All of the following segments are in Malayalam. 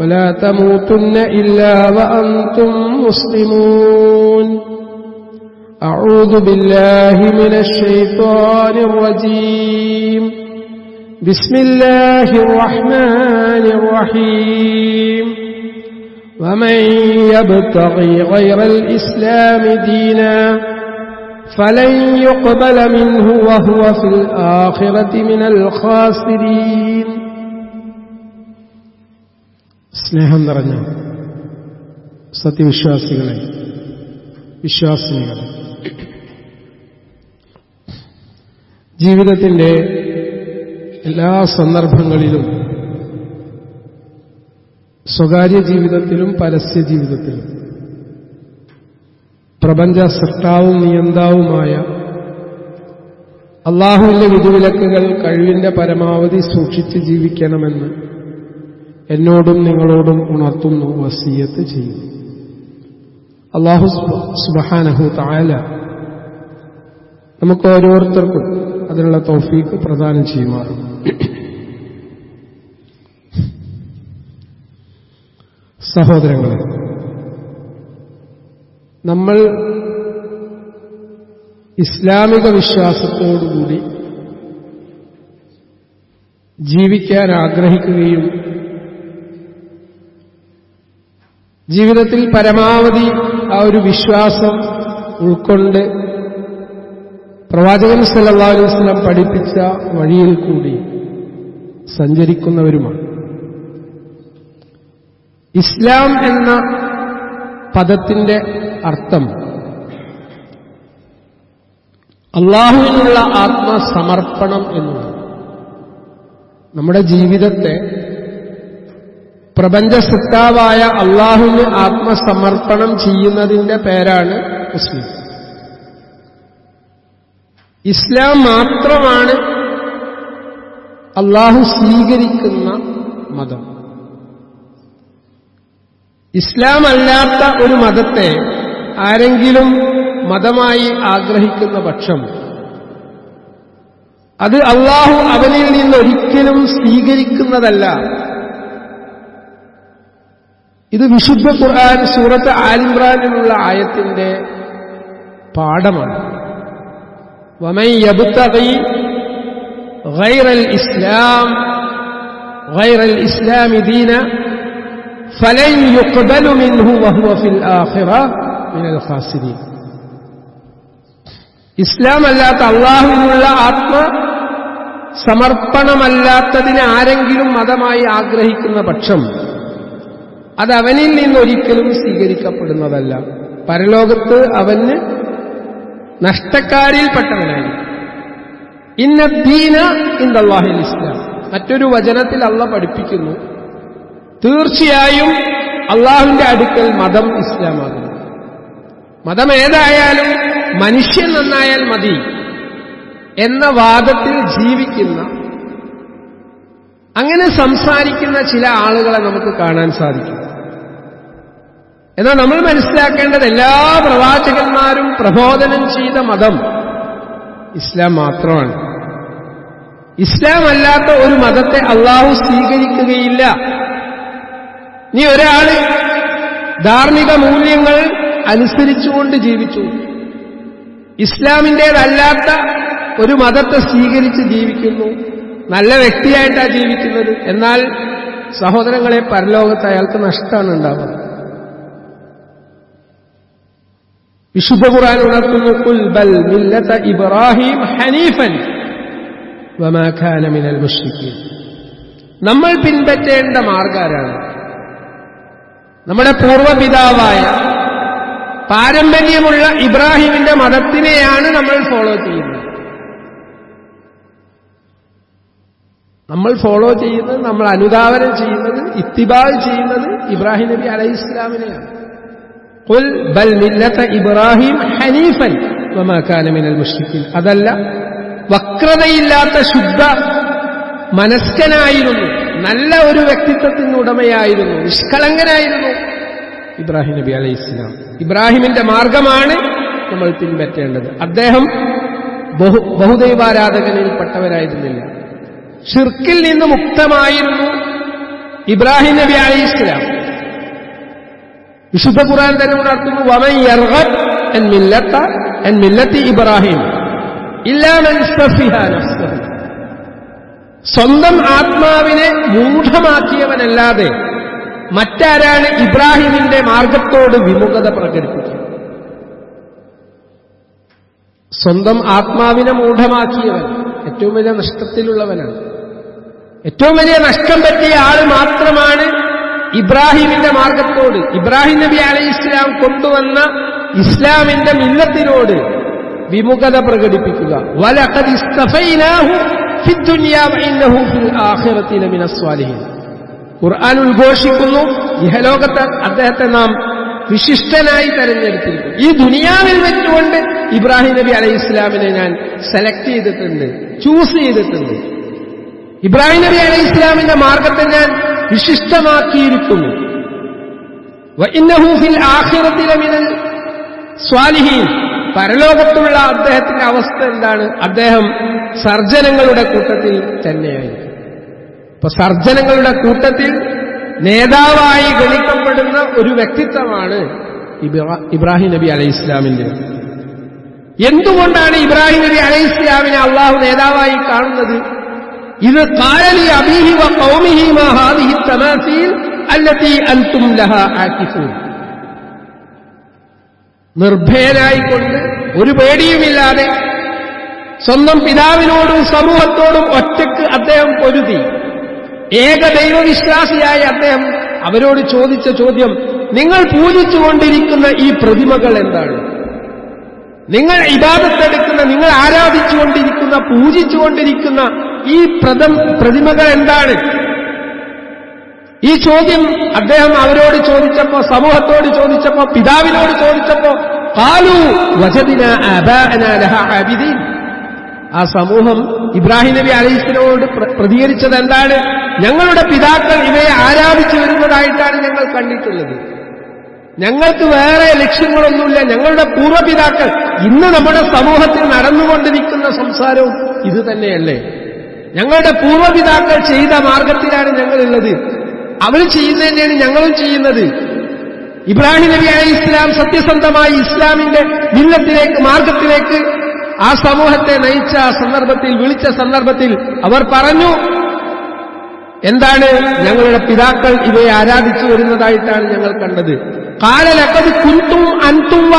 ولا تموتن إلا وأنتم مسلمون. أعوذ بالله من الشيطان الرجيم. بسم الله الرحمن الرحيم. ومن يبتغي غير الإسلام دينا فلن يقبل منه وهو في الآخرة من الخاسرين. സ്നേഹം നിറഞ്ഞ സത്യവിശ്വാസികളെ വിശ്വാസിനികളെ. ജീവിതത്തിന്റെ എല്ലാ സന്ദർഭങ്ങളിലും സ്വകാര്യ ജീവിതത്തിലും പരസ്യ ജീവിതത്തിലും പ്രപഞ്ച സൃഷ്ടാവും നിയന്താവുമായ അള്ളാഹുവിന്റെ വിധിവിലക്കുകൾ കഴിവിന്റെ പരമാവധി സൂക്ഷിച്ച് ജീവിക്കണമെന്ന് എന്നോടും നിങ്ങളോടും ഉണർത്തുന്നു വസീയത്ത് ചെയ്യുന്നു. അള്ളാഹു സുബഹാനഹു താല നമുക്ക് ഓരോരുത്തർക്കും അതിനുള്ള തോഫീക്ക് പ്രദാനം ചെയ്യുമാറും സഹോദരങ്ങളെ നമ്മൾ ഇസ്ലാമിക വിശ്വാസത്തോടുകൂടി ജീവിക്കാൻ ആഗ്രഹിക്കുകയും ജീവിതത്തിൽ പരമാവധി ആ ഒരു വിശ്വാസം ഉൾക്കൊണ്ട് പ്രവാചകൻ സല്ലാ അലൈഹി വസ്ലം പഠിപ്പിച്ച വഴിയിൽ കൂടി സഞ്ചരിക്കുന്നവരുമാണ്. ഇസ്ലാം എന്ന പദത്തിന്റെ അർത്ഥം അള്ളാഹുവിനുള്ള ആത്മസമർപ്പണം എന്നുള്ളത് നമ്മുടെ ജീവിതത്തെ പ്രപഞ്ച സൃഷ്ടാവായ അള്ളാഹുവിന് ആത്മസമർപ്പണം ചെയ്യുന്നതിന്റെ പേരാണ് മുസ്ലിം. ഇസ്ലാം മാത്രമാണ് അള്ളാഹു സ്വീകരിക്കുന്ന മതം. ഇസ്ലാം അല്ലാത്ത ഒരു മതത്തെ ആരെങ്കിലും മതമായി ആഗ്രഹിക്കുന്ന പക്ഷം അത് അള്ളാഹു അവനിൽ നിന്നൊരിക്കലും സ്വീകരിക്കുന്നതല്ല. ഇത് വിശുദ്ധ ഖുർആൻ സൂറത്ത് ആലിമ്രാനിലുള്ള ആയത്തിന്റെ പാഠമാണ്. വമൈ യബുത്തകൈ ഇസ്ലാം ഇസ്ലാം ദീന ഫലൻ യുഖ്ബലു മിൻഹു വഹുവ ഫിൽ ആഖിറ മിനൽ ഖാസിരീൻ. ഇസ്ലാം അല്ലാത്ത അള്ളാഹുവിനുള്ള ആത്മ സമർപ്പണമല്ലാത്തതിനെ ആരെങ്കിലും മതമായി ആഗ്രഹിക്കുന്ന പക്ഷം അത് അവനിൽ നിന്നൊരിക്കലും സ്വീകരിക്കപ്പെടുന്നതല്ല. പരലോകത്ത് അവന് നഷ്ടക്കാരിൽപ്പെട്ടവനായി ഇന്നദ്ദീന ഇന്ദാഹിൽ ഇസ്ലാം. മറ്റൊരു വചനത്തിൽ അള്ള പഠിപ്പിക്കുന്നു തീർച്ചയായും അള്ളാഹുവിന്റെ അടുക്കൽ മതം ഇസ്ലാമാകുന്നു. മതം ഏതായാലും മനുഷ്യൻ നന്നായാൽ മതി എന്ന വാദത്തിൽ ജീവിക്കുന്ന അങ്ങനെ സംസാരിക്കുന്ന ചില ആളുകളെ നമുക്ക് കാണാൻ സാധിക്കും. എന്നാൽ നമ്മൾ മനസ്സിലാക്കേണ്ടത് എല്ലാ പ്രവാചകന്മാരും പ്രബോധനം ചെയ്ത മതം ഇസ്ലാം മാത്രമാണ്. ഇസ്ലാം അല്ലാത്ത ഒരു മതത്തെ അള്ളാഹു സ്വീകരിക്കുകയില്ല. നീ ഒരാൾ ധാർമ്മിക മൂല്യങ്ങൾ അനുസരിച്ചുകൊണ്ട് ജീവിച്ചു. ഇസ്ലാമിന്റേതല്ലാത്ത ഒരു മതത്തെ സ്വീകരിച്ച് ജീവിക്കുന്നു. നല്ല വ്യക്തിയായിട്ടാണ് ജീവിക്കുന്നത്. എന്നാൽ സഹോദരങ്ങളെ പരലോകത്ത് അയാൾക്ക് നഷ്ടമാണ് ഉണ്ടാവുന്നത്. വിശുദ്ധ ഖുർആൻ ഉണർത്തുന്നു കുൽ ബൽ മില്ലത ഇബ്രാഹിം ഹനീഫൻ വമാഖാനമിനൽ മിനൽ നമ്മൾ പിൻപറ്റേണ്ട മാർഗാരാണ്. നമ്മുടെ പൂർവപിതാവായ പാരമ്പര്യമുള്ള ഇബ്രാഹിമിന്റെ മതത്തിനെയാണ് നമ്മൾ ഫോളോ ചെയ്യുന്നത്. നമ്മൾ ഫോളോ ചെയ്യുന്നത് നമ്മൾ അനുധാവനം ചെയ്യുന്നത് ഇത്തിബാൽ ചെയ്യുന്നത് ഇബ്രാഹിം നബി അലൈഹി ഇസ്ലാമിനെയാണ് قل ബൽ മില്ലത ഇബ്രാഹിം ഹനീഫൻ മിനൽ മുശ്രിക്കീൻ അതല്ല വക്രതയില്ലാത്ത ശുദ്ധ മനസ്കനായിരുന്നു നല്ല ഒരു വ്യക്തിത്വത്തിന് ഉടമയായിരുന്നു നിഷ്കളങ്കനായിരുന്നു ഇബ്രാഹിം നബി അലൈഹി ഇസ്ലാം ഇബ്രാഹിമിന്റെ മാർഗമാണ് നമ്മൾ പിൻപറ്റേണ്ടത്. അദ്ദേഹം ബഹു ബഹുദൈവാരാധകനിൽപ്പെട്ടവരായിരുന്നില്ല. ഷിർക്കിൽ നിന്ന് മുക്തമായിരുന്നു ഇബ്രാഹിം നബി അലൈഹി ഇസ്ലാം വിശുദ്ധ ഖുറാൻ തന്നെ ഉണർത്തുന്നു. വമൻ യർഗബ് എൻ മില്ലത്ത എൻ മില്ലത്തി ഇബ്രാഹിം. സ്വന്തം ആത്മാവിനെ മൂഢമാക്കിയവനല്ലാതെ മറ്റാരാണ് ഇബ്രാഹിമിന്റെ മാർഗത്തോട് വിമുഖത പ്രകടിപ്പിക്കുക? സ്വന്തം ആത്മാവിനെ മൂഢമാക്കിയവൻ ഏറ്റവും വലിയ നഷ്ടത്തിലുള്ളവനാണ്. ഏറ്റവും വലിയ നഷ്ടം പറ്റിയ ആൾ മാത്രമാണ് ഇബ്രാഹിമിന്റെ മാർഗത്തോട് ഇബ്രാഹിം നബി അലൈഹി ഇസ്ലാം കൊണ്ടുവന്ന ഇസ്ലാമിന്റെ മില്ലത്തിനോട് വിമുഖത പ്രകടിപ്പിക്കുക. ഖുർആൻ ഉദ്ഘോഷിക്കുന്നു. ഇഹലോകത്ത് അദ്ദേഹത്തെ നാം വിശിഷ്ടനായി തെരഞ്ഞെടുത്തിരിക്കുന്നു. ഈ ദുനിയാവിൽ വെച്ചുകൊണ്ട് ഇബ്രാഹിം നബി അലൈഹി ഇസ്ലാമിനെ ഞാൻ സെലക്ട് ചെയ്തിട്ടുണ്ട് ചൂസ് ചെയ്തിട്ടുണ്ട്. ഇബ്രാഹിം നബി അലൈഹി ഇസ്ലാമിന്റെ മാർഗത്തെ ഞാൻ വിശിഷ്ടമാക്കിയിരിക്കുന്നു. സ്വാലിഹീൻ. പരലോകത്തുള്ള അദ്ദേഹത്തിന്റെ അവസ്ഥ എന്താണ്? അദ്ദേഹം സർജനങ്ങളുടെ കൂട്ടത്തിൽ തന്നെയായിരിക്കും. ഇപ്പൊ സർജനങ്ങളുടെ കൂട്ടത്തിൽ നേതാവായി ഗണിക്കപ്പെടുന്ന ഒരു വ്യക്തിത്വമാണ് ഇബ്രാഹിം നബി അലൈഹി ഇസ്ലാമിന്റെ എന്തുകൊണ്ടാണ് ഇബ്രാഹിം നബി അലൈഹി ഇസ്ലാമിനെ അള്ളാഹു നേതാവായി കാണുന്നത്? ഇത് കാലലി അബീഹി വ ഖൗമിഹി മാ ഹാദിഹി തമാസീൽ അല്ലത്തി അൻതും ലഹ ആക്കിഫൂൻ നിർഭയനായിക്കൊണ്ട് ഒരു പേടിയുമില്ലാതെ സ്വന്തം പിതാവിനോടും സമൂഹത്തോടും ഒറ്റയ്ക്ക് അദ്ദേഹം പൊരുതി. ഏക ദൈവവിശ്വാസിയായ അദ്ദേഹം അവരോട് ചോദിച്ച ചോദ്യം നിങ്ങൾ പൂജിച്ചുകൊണ്ടിരിക്കുന്ന ഈ പ്രതിമകൾ എന്താണ്? നിങ്ങൾ ഇബാദത്തെടുക്കുന്ന നിങ്ങൾ ആരാധിച്ചുകൊണ്ടിരിക്കുന്ന പൂജിച്ചുകൊണ്ടിരിക്കുന്ന ഈ പ്രതം പ്രതിമകൾ എന്താണ്? ഈ ചോദ്യം അദ്ദേഹം അവരോട് ചോദിച്ചപ്പോ സമൂഹത്തോട് ചോദിച്ചപ്പോ പിതാവിനോട് ചോദിച്ചപ്പോ കാലു വചദിന ആ സമൂഹം ഇബ്രാഹിം നബി അലൈഹിസ്ലമോട് പ്രതികരിച്ചത് എന്താണ്? ഞങ്ങളുടെ പിതാക്കൾ ഇവയെ ആരാധിച്ചു വരുന്നതായിട്ടാണ് ഞങ്ങൾ കണ്ടിട്ടുള്ളത്. ഞങ്ങൾക്ക് വേറെ ലക്ഷ്യങ്ങളൊന്നുമില്ല. ഞങ്ങളുടെ പൂർവപിതാക്കൾ ഇന്ന് നമ്മുടെ സമൂഹത്തിൽ നടന്നുകൊണ്ടിരിക്കുന്ന സംസാരവും ഇത് തന്നെയല്ലേ? ഞങ്ങളുടെ പൂർവപിതാക്കൾ ചെയ്ത മാർഗത്തിലാണ് ഞങ്ങളുള്ളത്. അവർ ചെയ്യുന്നത് തന്നെയാണ് ഞങ്ങളും ചെയ്യുന്നത്. ഇബ്രാഹിം നബി ഇസ്ലാം സത്യസന്ധമായി ഇസ്ലാമിന്റെ മില്ലത്തിലേക്ക് മാർഗത്തിലേക്ക് ആ സമൂഹത്തെ നയിച്ച സന്ദർഭത്തിൽ വിളിച്ച സന്ദർഭത്തിൽ അവർ പറഞ്ഞു എന്താണ് ഞങ്ങളുടെ പിതാക്കൾ ഇവയെ ആരാധിച്ചു വരുന്നതായിട്ടാണ് ഞങ്ങൾ കണ്ടത്. കാലലക്കത് കുന്തും അൻതും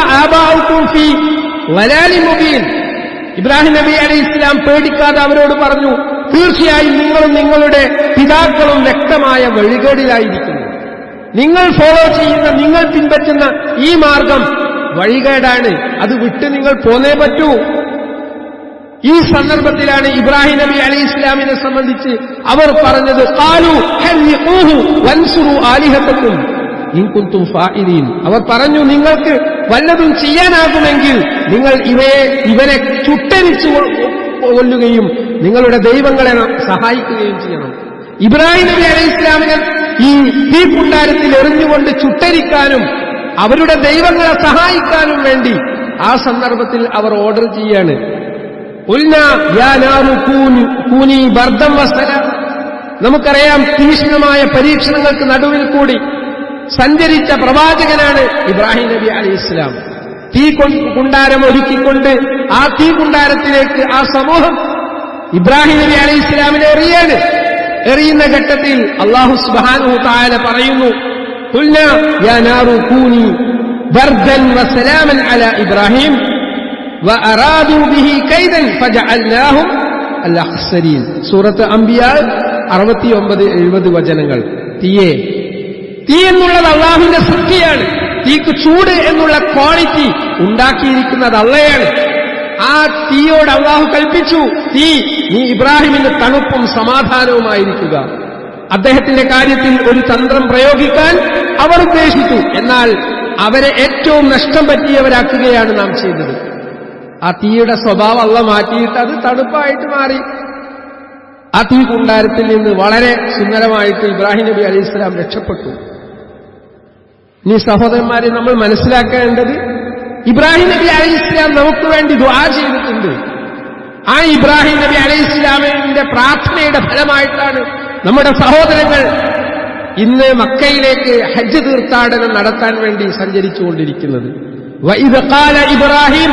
ഇബ്രാഹിം നബി അലൈഹി ഇസ്ലാം പേടിക്കാതെ അവരോട് പറഞ്ഞു തീർച്ചയായും നിങ്ങളും നിങ്ങളുടെ പിതാക്കളും വ്യക്തമായ വഴികേടിലായിരിക്കുന്നു. നിങ്ങൾ ഫോളോ ചെയ്യുന്ന നിങ്ങൾ പിൻപറ്റുന്ന ഈ മാർഗം വഴികേടാണ്. അത് വിട്ട് നിങ്ങൾ പോന്നേ പറ്റൂ. ഈ സന്ദർഭത്തിലാണ് ഇബ്രാഹിം നബി അലി ഇസ്ലാമിനെ സംബന്ധിച്ച് അവർ പറഞ്ഞത് ആലിഹത്തക്കും അവർ പറഞ്ഞു നിങ്ങൾക്ക് വല്ലതും ചെയ്യാനാകുമെങ്കിൽ നിങ്ങൾ ഇവയെ ഇവരെ ചുട്ടരിച്ചു കൊല്ലുകയും നിങ്ങളുടെ ദൈവങ്ങളെ സഹായിക്കുകയും ചെയ്യണം. ഇബ്രാഹിം നബി അലൈഹി ഇസ്ലാമിനെ ഈ തീക്കുണ്ടാരത്തിൽ എറിഞ്ഞുകൊണ്ട് ചുട്ടരിക്കാനും അവരുടെ ദൈവങ്ങളെ സഹായിക്കാനും വേണ്ടി ആ സന്ദർഭത്തിൽ അവർ ഓർഡർ ചെയ്യാണ്. നമുക്കറിയാം തീക്ഷ്ണമായ പരീക്ഷണങ്ങൾക്ക് നടുവിൽ കൂടി സഞ്ചരിച്ച പ്രവാചകനാണ് ഇബ്രാഹിം നബി അലി ഇസ്ലാം. തീ കുണ്ടാരം ഒരുക്കിക്കൊണ്ട് ആ തീ കുണ്ടാരത്തിലേക്ക് ആ സമൂഹം ഇബ്രാഹിം നബി അലി ഇസ്ലാമിനെ എറിയാണ് എറിയുന്ന ഘട്ടത്തിൽ അള്ളാഹു സുബാനു താല പറയുന്നു ഇബ്രാഹിം സൂറത്ത് അംബിയ അറുപത്തി എഴുപത് വചനങ്ങൾ. തീയെ. തീ എന്നുള്ളത് അള്ളാഹുവിന്റെ സൃഷ്ടിയാണ്. തീക്ക് ചൂട് എന്നുള്ള ക്വാളിറ്റി ഉണ്ടാക്കിയിരിക്കുന്നത് അള്ളയാണ് ആ തീയോട് അള്ളാഹു കൽപ്പിച്ചു. തീ നീ ഇബ്രാഹിമിന്റെ തണുപ്പും സമാധാനവുമായിരിക്കുക. അദ്ദേഹത്തിന്റെ കാര്യത്തിൽ ഒരു തന്ത്രം പ്രയോഗിക്കാൻ അവർ ഉദ്ദേശിച്ചു. എന്നാൽ അവരെ ഏറ്റവും നഷ്ടം പറ്റിയവരാക്കുകയാണ് നാം ചെയ്തത്. ആ തീയുടെ സ്വഭാവം അള്ള മാറ്റിയിട്ട് അത് തണുപ്പായിട്ട് മാറി. ആ തീ കുണ്ടാരത്തിൽ നിന്ന് വളരെ സുന്ദരമായിട്ട് ഇബ്രാഹിം നബി അലൈഹി സ്വലാം രക്ഷപ്പെട്ടു. ഇനി സഹോദരന്മാരെ നമ്മൾ മനസ്സിലാക്കേണ്ടത് ഇബ്രാഹിം നബി അലൈഹി ഇസ്ലാം നമുക്ക് വേണ്ടി ദുആ ചെയ്തിട്ടുണ്ട്. ആ ഇബ്രാഹിം നബി അലൈഹി ഇസ്ലാമിന്റെ പ്രാർത്ഥനയുടെ ഫലമായിട്ടാണ് നമ്മുടെ സഹോദരങ്ങൾ ഇന്ന് മക്കയിലേക്ക് ഹജ്ജ് തീർത്ഥാടനം നടത്താൻ വേണ്ടി സഞ്ചരിച്ചുകൊണ്ടിരിക്കുന്നത്. ഇബ്രാഹിം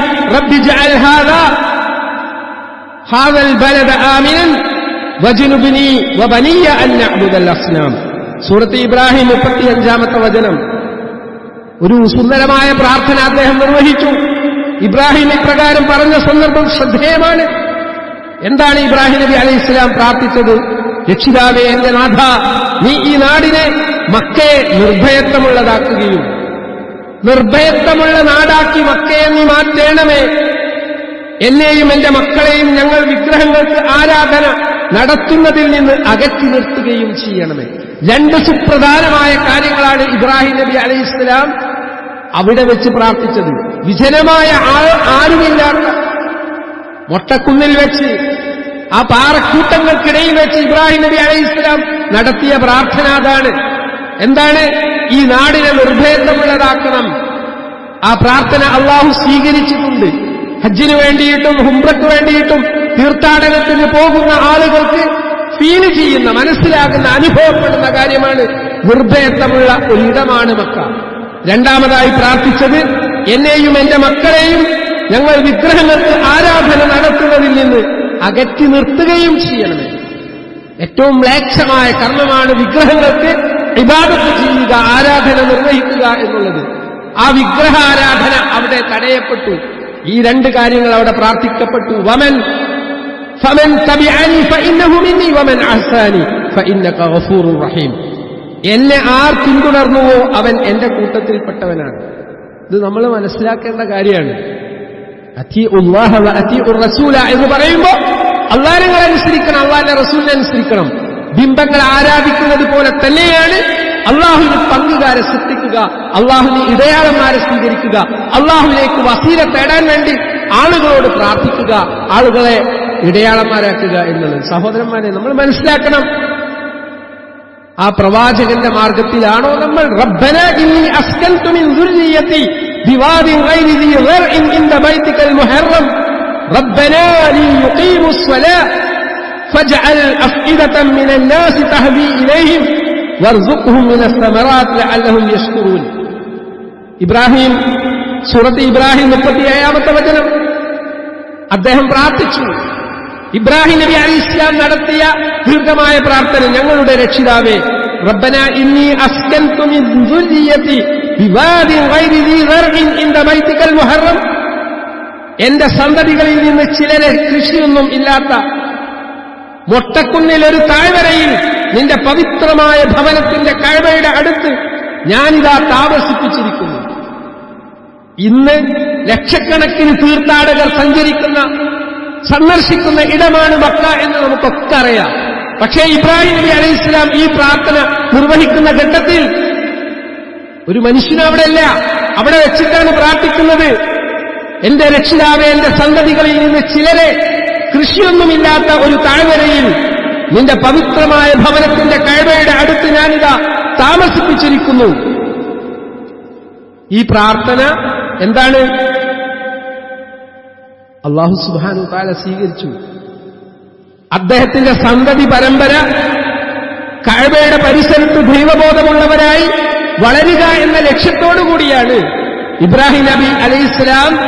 സൂറത്ത് ഇബ്രാഹിം മുപ്പത്തിയഞ്ചാമത്തെ വചനം. ഒരു സുന്ദരമായ പ്രാർത്ഥന അദ്ദേഹം നിർവഹിച്ചു. ഇബ്രാഹിം ഇപ്രകാരം പറഞ്ഞ സന്ദർഭം ശ്രദ്ധേയമാണ്. എന്താണ് ഇബ്രാഹിം നബി അലൈഹി ഇസ്ലാം പ്രാർത്ഥിച്ചത്? രക്ഷിതാവേ എന്റെ നാഥ നീ ഈ നാടിനെ മക്കയെ നിർഭയത്വമുള്ളതാക്കുകയും നിർഭയത്വമുള്ള നാടാക്കി മക്കയെ നീ മാറ്റേണമേ. എന്നെയും എന്റെ മക്കളെയും ഞങ്ങൾ വിഗ്രഹങ്ങൾക്ക് ആരാധന നടത്തുന്നതിൽ നിന്ന് അകറ്റി നിർത്തുകയും ചെയ്യണമേ. രണ്ട് സുപ്രധാനമായ കാര്യങ്ങളാണ് ഇബ്രാഹിം നബി അലൈഹി ഇസ്ലാം അവിടെ വെച്ച് പ്രാർത്ഥിച്ചത്. വിജനമായ ആരുമില്ലാത്ത മൊട്ടക്കുന്നിൽ വെച്ച് ആ പാറക്കൂട്ടങ്ങൾക്കിടയിൽ വെച്ച് ഇബ്രാഹിം നബി അലൈഹി ഇസ്ലാം നടത്തിയ പ്രാർത്ഥന അതാണ്. എന്താണ്? ഈ നാടിനെ നിർഭേദമുള്ളതാക്കണം. ആ പ്രാർത്ഥന അള്ളാഹു സ്വീകരിച്ചിട്ടുണ്ട്. ഹജ്ജിന് വേണ്ടിയിട്ടും ഹുംറയ്ക്ക് വേണ്ടിയിട്ടും തീർത്ഥാടനത്തിന് പോകുന്ന ആളുകൾക്ക് ഫീൽ ചെയ്യുന്ന മനസ്സിലാകുന്ന അനുഭവപ്പെടുന്ന കാര്യമാണ് നിർഭയത്വമുള്ള ഒരിടമാണ് മക്ക. രണ്ടാമതായി പ്രാർത്ഥിച്ചത് എന്നെയും എന്റെ മക്കളെയും ഞങ്ങൾ വിഗ്രഹങ്ങൾക്ക് ആരാധന നടത്തുന്നതിൽ നിന്ന് അകറ്റി നിർത്തുകയും ചെയ്യണമേ ഏറ്റവും മ്ലേക്ഷമായ കർമ്മമാണ് വിഗ്രഹങ്ങൾക്ക് വിവാദത്ത് ചെയ്യുക ആരാധന നിർവഹിക്കുക എന്നുള്ളത്. ആ വിഗ്രഹാരാധന അവിടെ തടയപ്പെട്ടു. ഈ രണ്ട് കാര്യങ്ങൾ അവിടെ പ്രാർത്ഥിക്കപ്പെട്ടു. വമൻ ഫമൻ തബിഅനി ഫഇന്നഹു മിന്നി വമൻ അഹ്സാനി ഫഇന്നക ഗഫൂറുർ റഹീം എന്നെ ആർ പിന്തുടർന്നുവോ അവൻ എന്റെ കൂട്ടത്തിൽപ്പെട്ടവനാണ്. ഇത് നമ്മൾ മനസ്സിലാക്കേണ്ട കാര്യമാണ്. അതി ഉള്ളാഹ വ ഉർ റസൂല എന്ന് പറയുമ്പോൾ അള്ളാഹനെ അനുസരിക്കണം അള്ളാഹിന്റെ റസൂലിനെ അനുസരിക്കണം. ബിംബങ്ങൾ ആരാധിക്കുന്നത് പോലെ തന്നെയാണ് അള്ളാഹുവിന് പങ്കുകാരെ സൃഷ്ടിക്കുക അള്ളാഹുവിന് ഇടയാളന്മാരെ സ്വീകരിക്കുക അള്ളാഹുവിലേക്ക് വസീല തേടാൻ വേണ്ടി ആളുകളോട് പ്രാർത്ഥിക്കുക ആളുകളെ ഇടയാളന്മാരാക്കുക എന്നുള്ളത് സഹോദരന്മാരെ നമ്മൾ മനസ്സിലാക്കണം. ആ പ്രവാചകന്റെ മാർഗത്തിലാണോ നമ്മൾ? റബ്ബന ഇന്നി അസ്കൽത്തു മിൻ ദുർരിയത്തി ബിവാദിൻ ഗൈരി ദി ഗർഇൻ ഇൻദ ബൈതികൽ മുഹറം. റബ്ബന ലിയുഖീമു സ്സലാ ഫജ്അൽ അഫ്ഇദതൻ മിനൽ നാസി ഇലൈഹിം വർസുഖ്ഹും മിന സ്സമറാത്ത് ലഅല്ലഹും യഷ്കുറൂൻ. ഇബ്രാഹിം സൂറത്ത് ഇബ്രാഹിം മുപ്പത്തി ഏഴാമത്തെ വചനം. അദ്ദേഹം പ്രാർത്ഥിച്ചു. ഇബ്രാഹിം നബി അലി ഇസ്ലാം നടത്തിയ ദീർഘമായ പ്രാർത്ഥന ഞങ്ങളുടെ രക്ഷിതാവേ റബ്ബന ഇന്നി അസ്കൻതു മിൻ ദുർരിയതി ബിവാദി ഗൈരി ദീ ഇൻദ ബൈതികൽ മുഹറം. എന്റെ സന്തതികളിൽ നിന്ന് ചിലരെ കൃഷിയൊന്നും ഇല്ലാത്ത മൊട്ടക്കുന്നിൽ ഒരു താഴ്വരയിൽ നിന്റെ പവിത്രമായ ഭവനത്തിന്റെ കഴിവയുടെ അടുത്ത് ഞാനിതാ താമസിപ്പിച്ചിരിക്കുന്നു. ഇന്ന് ലക്ഷക്കണക്കിന് തീർത്ഥാടകർ സഞ്ചരിക്കുന്ന സന്ദർശിക്കുന്ന ഇടമാണ് മക്ക എന്ന് നമുക്കൊക്കെ അറിയാം. പക്ഷേ ഇബ്രാഹിം നബി അലൈഹി ഇസ്ലാം ഈ പ്രാർത്ഥന നിർവഹിക്കുന്ന ഘട്ടത്തിൽ ഒരു മനുഷ്യനും അവിടെയല്ല. അവിടെ വെച്ചിട്ടാണ് പ്രാർത്ഥിക്കുന്നത്. എന്റെ രക്ഷിതാവെ എന്റെ സന്തതികളിൽ നിന്ന് ചിലരെ കൃഷിയൊന്നുമില്ലാത്ത ഒരു താഴ്വരയിൽ നിന്റെ പവിത്രമായ ഭവനത്തിന്റെ കഴവയുടെ അടുത്ത് ഞാനിതാ താമസിപ്പിച്ചിരിക്കുന്നു. ഈ പ്രാർത്ഥന എന്താണ്? അള്ളാഹു സുബാനു താല സ്വീകരിച്ചു. അദ്ദേഹത്തിന്റെ സന്തതി പരമ്പര കഴവയുടെ പരിസരത്ത് ദൈവബോധമുള്ളവരായി വളരുക എന്ന ലക്ഷ്യത്തോടുകൂടിയാണ് ഇബ്രാഹിം നബി അലൈഹിസ്ലാം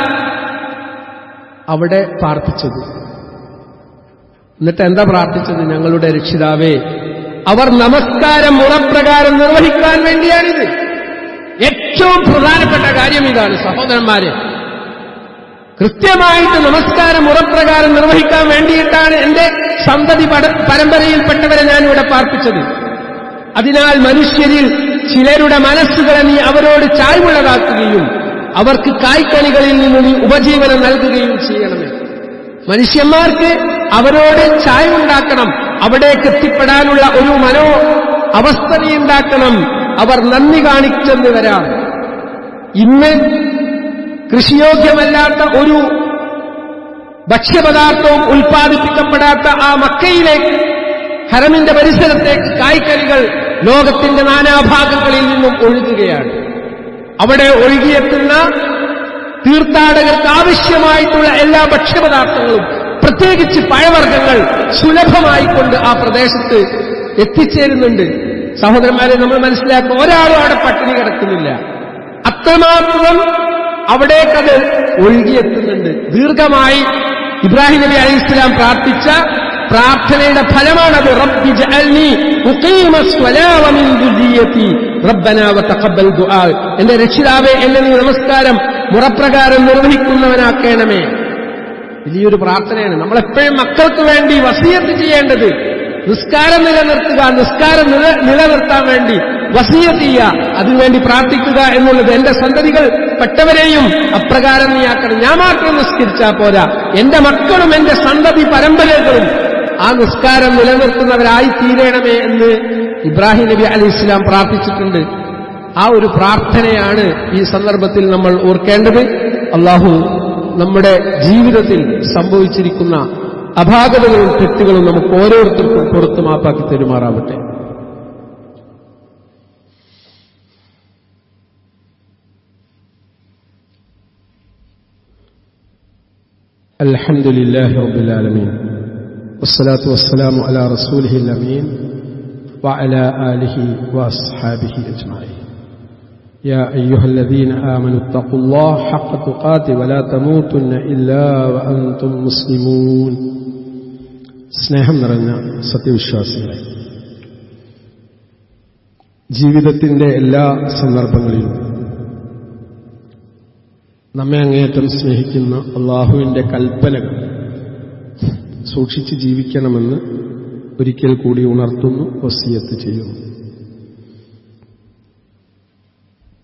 അവിടെ പ്രാർത്ഥിച്ചത്. എന്നിട്ട് എന്താ പ്രാർത്ഥിച്ചത്? ഞങ്ങളുടെ രക്ഷിതാവേ അവർ നമസ്കാരം മുറപ്രകാരം നിർവഹിക്കാൻ വേണ്ടിയാണിത്. ഏറ്റവും പ്രധാനപ്പെട്ട കാര്യം ഇതാണ് സഹോദരന്മാരെ കൃത്യമായിട്ട് നമസ്കാരം ഉറപ്രകാരം നിർവഹിക്കാൻ വേണ്ടിയിട്ടാണ് എന്റെ സന്തതി പട- പരമ്പരയിൽപ്പെട്ടവരെ ഞാനിവിടെ പാർപ്പിച്ചത്. അതിനാൽ മനുഷ്യരിൽ ചിലരുടെ മനസ്സുകളെ നീ അവരോട് ചായ്വുള്ളതാക്കുകയും അവർക്ക് കായ്ക്കനികളിൽ നിന്ന് നീ ഉപജീവനം നൽകുകയും ചെയ്യണമേ. മനുഷ്യന്മാർക്ക് അവരോട് ചായവുണ്ടാക്കണം അവിടേക്ക് എത്തിപ്പെടാനുള്ള ഒരു മനോ അവസ്ഥ ഉണ്ടാക്കണം. അവർ നന്ദി കാണിച്ചെന്ന് വരാം. ഇന്ന് കൃഷിയോഗ്യമല്ലാത്ത ഒരു ഭക്ഷ്യപദാർത്ഥവും ഉൽപ്പാദിപ്പിക്കപ്പെടാത്ത ആ മക്കയിലെ ഹരമിന്റെ പരിസരത്തേക്ക് കായ്ക്കനികൾ ലോകത്തിന്റെ നാനാഭാഗങ്ങളിൽ നിന്നും ഒഴുകുകയാണ്. അവിടെ ഒഴുകിയെത്തുന്ന തീർത്ഥാടകർക്ക് ആവശ്യമായിട്ടുള്ള എല്ലാ ഭക്ഷ്യപദാർത്ഥങ്ങളും പ്രത്യേകിച്ച് പഴവർഗങ്ങൾ സുലഭമായിക്കൊണ്ട് ആ പ്രദേശത്ത് എത്തിച്ചേരുന്നുണ്ട്. സഹോദരന്മാരെ നമ്മൾ മനസ്സിലാക്കുക ഒരാളും അവിടെ പട്ടിണി കിടക്കുന്നില്ല. അത്രമാത്രം അവിടേക്കത് ഒഴുകിയെത്തുന്നുണ്ട്. ദീർഘമായി ഇബ്രാഹിം നബി അലി ഇസ്ലാം പ്രാർത്ഥിച്ച പ്രാർത്ഥനയുടെ ഫലമാണത്. എന്റെ രക്ഷിതാവേ എന്നെ നീ നമസ്കാരം മുറപ്രകാരം നിർവഹിക്കുന്നവനാക്കേണമേ. വലിയൊരു പ്രാർത്ഥനയാണ്. നമ്മളെപ്പോഴും മക്കൾക്ക് വേണ്ടി വസീയത്ത് ചെയ്യേണ്ടത്. നിസ്കാരം നിലനിർത്തുക നിസ്കാരം നില- നിലനിർത്താൻ വേണ്ടി. വസീയത്ത് ചെയ്യുക അതിനുവേണ്ടി പ്രാർത്ഥിക്കുക എന്നുള്ളത് എന്റെ സന്തതികൾ പെട്ടവരെയും അപ്രകാരം നീയാക്കണം ഞാൻ മാത്രം നിസ്കരിച്ചാൽ പോരാ. എന്റെ മക്കളും എന്റെ സന്തതി പരമ്പരകളും ആ നിസ്കാരം നിലനിർത്തുന്നവരായി തീരണമേ എന്ന് ഇബ്രാഹിം നബി അലി ഇസ്ലാം പ്രാർത്ഥിച്ചിട്ടുണ്ട്. ആ ഒരു പ്രാർത്ഥനയാണ് ഈ സന്ദർഭത്തിൽ നമ്മൾ ഓർക്കേണ്ടത്. അള്ളാഹു നമ്മുടെ ജീവിതത്തിൽ സംഭവിച്ചിരിക്കുന്ന അപാകതകളും തെറ്റുകളും നമുക്ക് ഓരോരുത്തർക്കും പുറത്തുമാപ്പാക്കി തെരുമാറാവട്ടെ. الحمد لله رب العالمين والصلاة والسلام على رسوله الأمين وعلى آله وأصحابه أجمعين يا أيها الذين آمنوا اتقوا الله حق تقاته ولا تموتن إلا وأنتم مسلمون സ്നേഹം നിറഞ്ഞ സത്യവിശ്വാസികളെ ജീവിതത്തിന്റെ എല്ലാ സന്ദർഭങ്ങളിലും നമ്മെ അങ്ങേയറ്റം സ്നേഹിക്കുന്ന അള്ളാഹുവിന്റെ കൽപ്പനകൾ സൂക്ഷിച്ച് ജീവിക്കണമെന്ന് ഒരിക്കൽ കൂടി ഉണർത്തുന്നു വസിയത്ത് ചെയ്യുന്നു.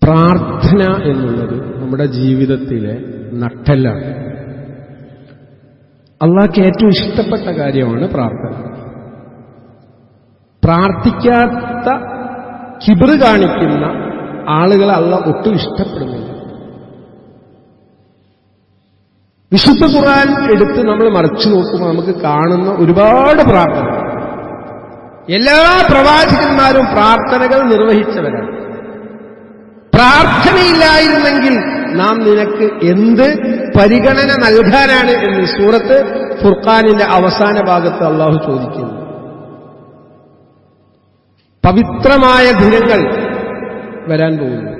പ്രാർത്ഥന എന്നുള്ളത് നമ്മുടെ ജീവിതത്തിലെ നട്ടെല്ലാണ്. അള്ളാഹ്ക്ക് ഏറ്റവും ഇഷ്ടപ്പെട്ട കാര്യമാണ് പ്രാർത്ഥന. പ്രാർത്ഥിക്കാത്ത കിബിറ് കാണിക്കുന്ന ആളുകളെ അള്ള ഒട്ടും ഇഷ്ടപ്പെടുന്നില്ല. വിശുദ്ധ ഖുർആൻ എടുത്ത് നമ്മൾ മറച്ചു നോക്കുമ്പോൾ നമുക്ക് കാണുന്ന ഒരുപാട് പ്രാർത്ഥന എല്ലാ പ്രവാചകന്മാരും പ്രാർത്ഥനകൾ നിർവഹിച്ചവരാണ്. പ്രാർത്ഥനയില്ലായിരുന്നെങ്കിൽ നാം നിനക്ക് എന്ത് പരിഗണന നൽകാനാണ് എന്ന് സൂറത്ത് ഫുർഖാനിന്റെ അവസാന ഭാഗത്ത് അള്ളാഹു ചോദിക്കുന്നു. പവിത്രമായ ദിനങ്ങൾ വരാൻ പോകുന്നു.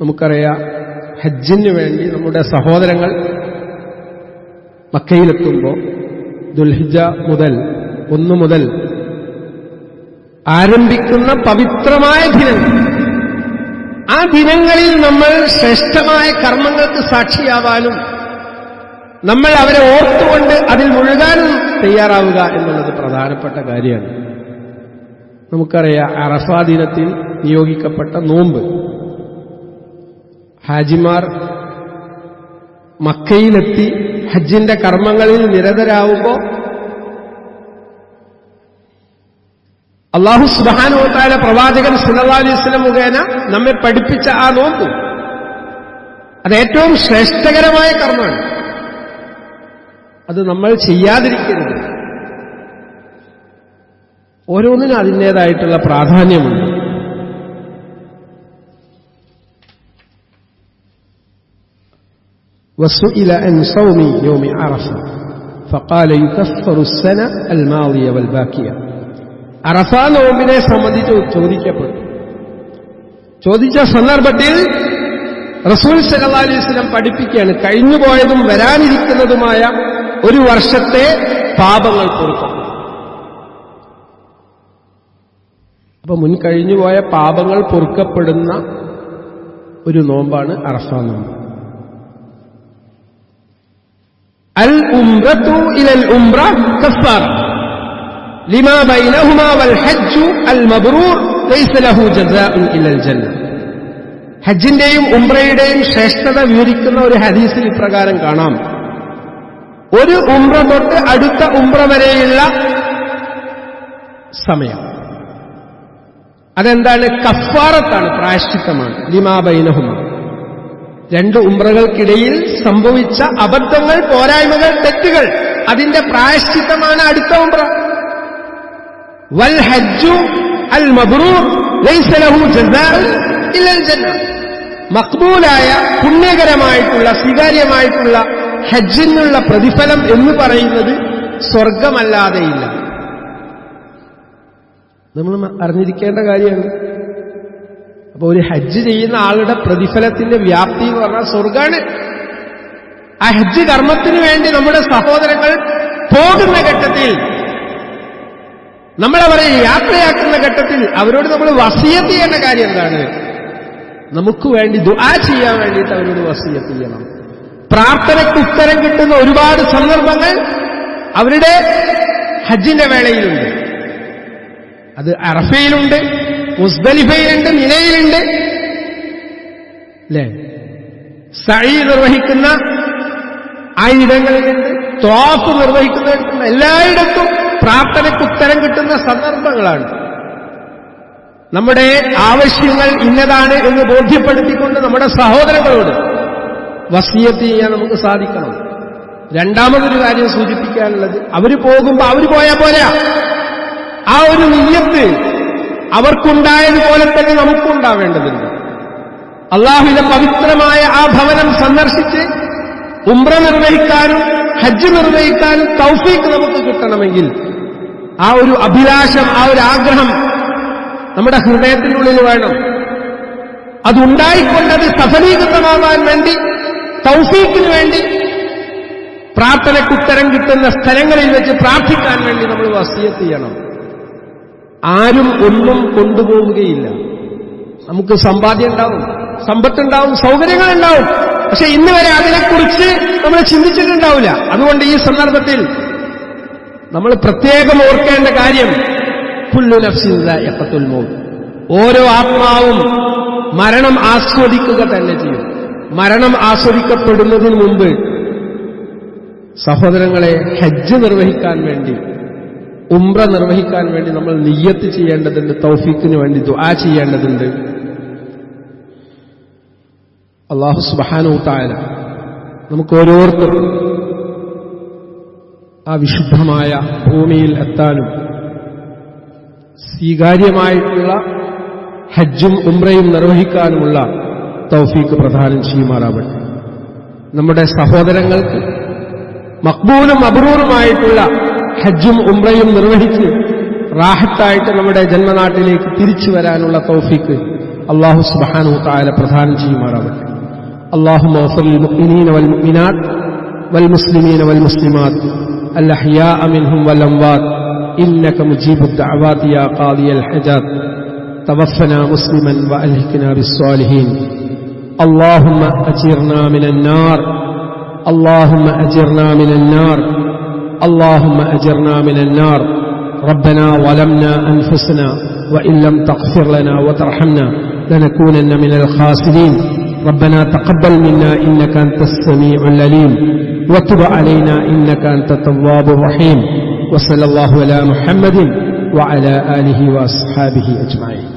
നമുക്കറിയാം ഹജ്ജിന് വേണ്ടി നമ്മുടെ സഹോദരങ്ങൾ മക്കയിലെത്തുമ്പോൾ ദുൽഹിജ മുതൽ ഒന്നു മുതൽ ആരംഭിക്കുന്ന പവിത്രമായ ദിനങ്ങൾ ആ ദിനങ്ങളിൽ നമ്മൾ ശ്രേഷ്ഠമായ കർമ്മങ്ങൾക്ക് സാക്ഷിയാവാനും നമ്മൾ അവരെ ഓർത്തുകൊണ്ട് അതിൽ മുഴുകാനും തയ്യാറാവുക എന്നുള്ളത് പ്രധാനപ്പെട്ട കാര്യമാണ്. നമുക്കറിയാം അറഫാ ദിനത്തിൽ നിയോഗിക്കപ്പെട്ട നോമ്പ്. ഹാജിമാർ മക്കയിലെത്തി ഹജ്ജിന്റെ കർമ്മങ്ങളിൽ നിരതരാവുമ്പോൾ അള്ളാഹു സുബാനോത്താല പ്രവാചകൻ സുല്ലാ അലൈഹി സ്വലം മുഖേന നമ്മെ പഠിപ്പിച്ച ആ നോമ്പ്. അത് ഏറ്റവും ശ്രേഷ്ഠകരമായ കർമ്മമാണ്. അത് നമ്മൾ ചെയ്യാതിരിക്കരുത്. ഓരോന്നിനും അതിന്റെതായിട്ടുള്ള പ്രാധാന്യമുണ്ട്. وسئل عن صوم يوم عرفة فقال يكفر السنة الماضية والباقية അറഫ നോമ്പിനെ സംബന്ധിച്ച് ചോദിക്കപ്പെട്ടു ചോദിച്ച സന്ദർഭത്തിൽ റസൂൽ സല്ലാ അലൈഹി സ്വലം പഠിപ്പിക്കുകയാണ് കഴിഞ്ഞുപോയതും വരാനിരിക്കുന്നതുമായ ഒരു വർഷത്തെ പാപങ്ങൾ പൊറുക്കും അപ്പൊ മുൻ കഴിഞ്ഞുപോയ പാപങ്ങൾ പൊറുക്കപ്പെടുന്ന ഒരു നോമ്പാണ് അറഫ നോമ്പ് അൽ ഉംറത്തു ഇലൽ ഉംറ കഫാറ لما بينهما والحج المبرور ليس له جزاء ഇല്ലൽ ജന്ന. ഹജ്ജിന്റെയും ഉംറയുടെയും ശ്രേഷ്ഠത വിവരിക്കുന്ന ഒരു ഹദീസിൽ ഇപ്രകാരം കാണാം. ഒരു ഉംറ തൊട്ട് അടുത്ത ഉംറ വരെയുള്ള സമയം. അതെന്താണ്? കഫാറത്താണ് പ്രായശ്ചിത്തമാണ്. ലിമാബൈനഹുമാണ് ബൈനഹുമ. രണ്ട് ഉംറകൾക്കിടയിൽ സംഭവിച്ച അബദ്ധങ്ങൾ പോരായ്മകൾ തെറ്റുകൾ. അതിന്റെ പ്രായശ്ചിത്തമാണ് അടുത്ത ഉംറ. വൽ ഹജ്ജു അൽ മബ്രൂർ മക്ബൂലായ പുണ്യകരമായിട്ടുള്ള സ്വീകാര്യമായിട്ടുള്ള ഹജ്ജിനുള്ള പ്രതിഫലം എന്ന് പറയുന്നത് സ്വർഗമല്ലാതെയില്ല നമ്മൾ അറിഞ്ഞിരിക്കേണ്ട കാര്യമാണ്. അപ്പൊ ഒരു ഹജ്ജ് ചെയ്യുന്ന ആളുടെ പ്രതിഫലത്തിന്റെ വ്യാപ്തി എന്ന് പറഞ്ഞാൽ സ്വർഗാണ്. ആ ഹജ്ജ് കർമ്മത്തിന് വേണ്ടി നമ്മുടെ സഹോദരങ്ങൾ പോകുന്ന ഘട്ടത്തിൽ നമ്മളവരെ യാത്രയാക്കുന്ന ഘട്ടത്തിൽ അവരോട് നമ്മൾ വസിയത്ത് ചെയ്യേണ്ട കാര്യം എന്താണ്? നമുക്ക് വേണ്ടി ദുആ ചെയ്യാൻ വേണ്ടിയിട്ട് അവരോട് വസിയത്ത് ചെയ്യണം. പ്രാർത്ഥനയ്ക്ക് ഉത്തരം കിട്ടുന്ന ഒരുപാട് സന്ദർഭങ്ങൾ അവരുടെ ഹജ്ജിന്റെ വേളയിലുണ്ട്. അത് അറഫയിലുണ്ട് മുസ്ദലിഫയിലുണ്ട് മിനയിലുണ്ട് അല്ലേ സഴി നിർവഹിക്കുന്ന ആ ഇടങ്ങളിലുണ്ട് ത്വാഫ് നിർവഹിക്കുന്നിടത്തുണ്ട് എല്ലായിടത്തും പ്രാർത്ഥനയ്ക്ക് ഉത്തരം കിട്ടുന്ന സന്ദർഭങ്ങളാണ്. നമ്മുടെ ആവശ്യങ്ങൾ ഇന്നതാണ് എന്ന് ബോധ്യപ്പെടുത്തിക്കൊണ്ട് നമ്മുടെ സഹോദരങ്ങളോട് വസീയത്ത് ചെയ്യാൻ നമുക്ക് സാധിക്കണം. രണ്ടാമതൊരു കാര്യം സൂചിപ്പിക്കാനുള്ളത് അവർ പോകുമ്പോ അവർ പോയാൽ പോരാ. ആ ഒരു നിയ്യത്ത് അവർക്കുണ്ടായതുപോലെ തന്നെ നമുക്കുണ്ടാവേണ്ടതുണ്ട്. അള്ളാഹുവിന്റെ പവിത്രമായ ആ ഭവനം സന്ദർശിച്ച് ഉംറ നിർവഹിക്കാനും ഹജ്ജ് നിർവഹിക്കാനും തൗഫീക്ക് നമുക്ക് കിട്ടണമെങ്കിൽ ആ ഒരു അഭിലാഷം ആ ഒരു ആഗ്രഹം നമ്മുടെ ഹൃദയത്തിനുള്ളിൽ വേണം. അതുണ്ടായിക്കൊണ്ടത് സഫലീകൃതമാവാൻ വേണ്ടി തൗഫീക്കിന് വേണ്ടി പ്രാർത്ഥനയ്ക്കുത്തരം കിട്ടുന്ന സ്ഥലങ്ങളിൽ വെച്ച് പ്രാർത്ഥിക്കാൻ വേണ്ടി നമ്മൾ വസീയത്ത് ചെയ്യണം. ആരും ഒന്നും കൊണ്ടുപോവുകയില്ല. നമുക്ക് സമ്പാദ്യം ഉണ്ടാവും സമ്പത്തുണ്ടാവും സൗകര്യങ്ങളുണ്ടാവും. പക്ഷെ ഇന്ന് വരെ അതിനെക്കുറിച്ച് നമ്മൾ ചിന്തിച്ചിട്ടുണ്ടാവില്ല. അതുകൊണ്ട് ഈ സന്ദർഭത്തിൽ നമ്മൾ പ്രത്യേകം ഓർക്കേണ്ട കാര്യം കുല്ലു എപ്പത്തുൽ മൗത്ത്. ഓരോ ആത്മാവും മരണം ആസ്വദിക്കുക തന്നെ ചെയ്യും. മരണം ആസ്വദിക്കപ്പെടുന്നതിന് മുമ്പ് സഹോദരങ്ങളെ ഹജ്ജ് നിർവഹിക്കാൻ വേണ്ടി ഉംറ നിർവഹിക്കാൻ വേണ്ടി നമ്മൾ നിയ്യത്ത് ചെയ്യേണ്ടതുണ്ട് തൗഫീക്കിന് വേണ്ടി ദുആ ചെയ്യേണ്ടതുണ്ട്. അള്ളാഹു സുബാനൂത്തായ നമുക്ക് ഓരോരുത്തരും ആ വിശുദ്ധമായ ഭൂമിയിൽ എത്താനും സ്വീകാര്യമായിട്ടുള്ള ഹജ്ജും ഉംറയും നിർവഹിക്കാനുമുള്ള തൗഫീക്ക് പ്രധാനം ചെയ്യുമാറാവട്ടെ. നമ്മുടെ സഹോദരങ്ങൾക്ക് മക്ബൂലും അബ്രൂറുമായിട്ടുള്ള ഹജ്ജും ഉംറയും നിർവഹിച്ച് റാഹത്തായിട്ട് നമ്മുടെ ജന്മനാട്ടിലേക്ക് തിരിച്ചു വരാനുള്ള തൗഫീക്ക് അള്ളാഹു സുബാനു താല പ്രധാനം ചെയ്യുമാറാവട്ടെ اللهم اغفر للمؤمنين والمؤمنات والمسلمين والمسلمات الأحياء منهم والأموات إنك مجيب الدعوات يا قاضي الحجات توفنا مسلما وألهكنا بالصالحين اللهم أجرنا من النار اللهم أجرنا من النار اللهم أجرنا من النار. ربنا ظلمنا أنفسنا وإن لم تغفر لنا وترحمنا لنكونن من الخاسرين. ربنا تقبل منا إنك أنت السميع العليم. وتب علينا إنك أنت التواب الرحيم. وصلى الله على محمد وعلى آله وأصحابه أجمعين.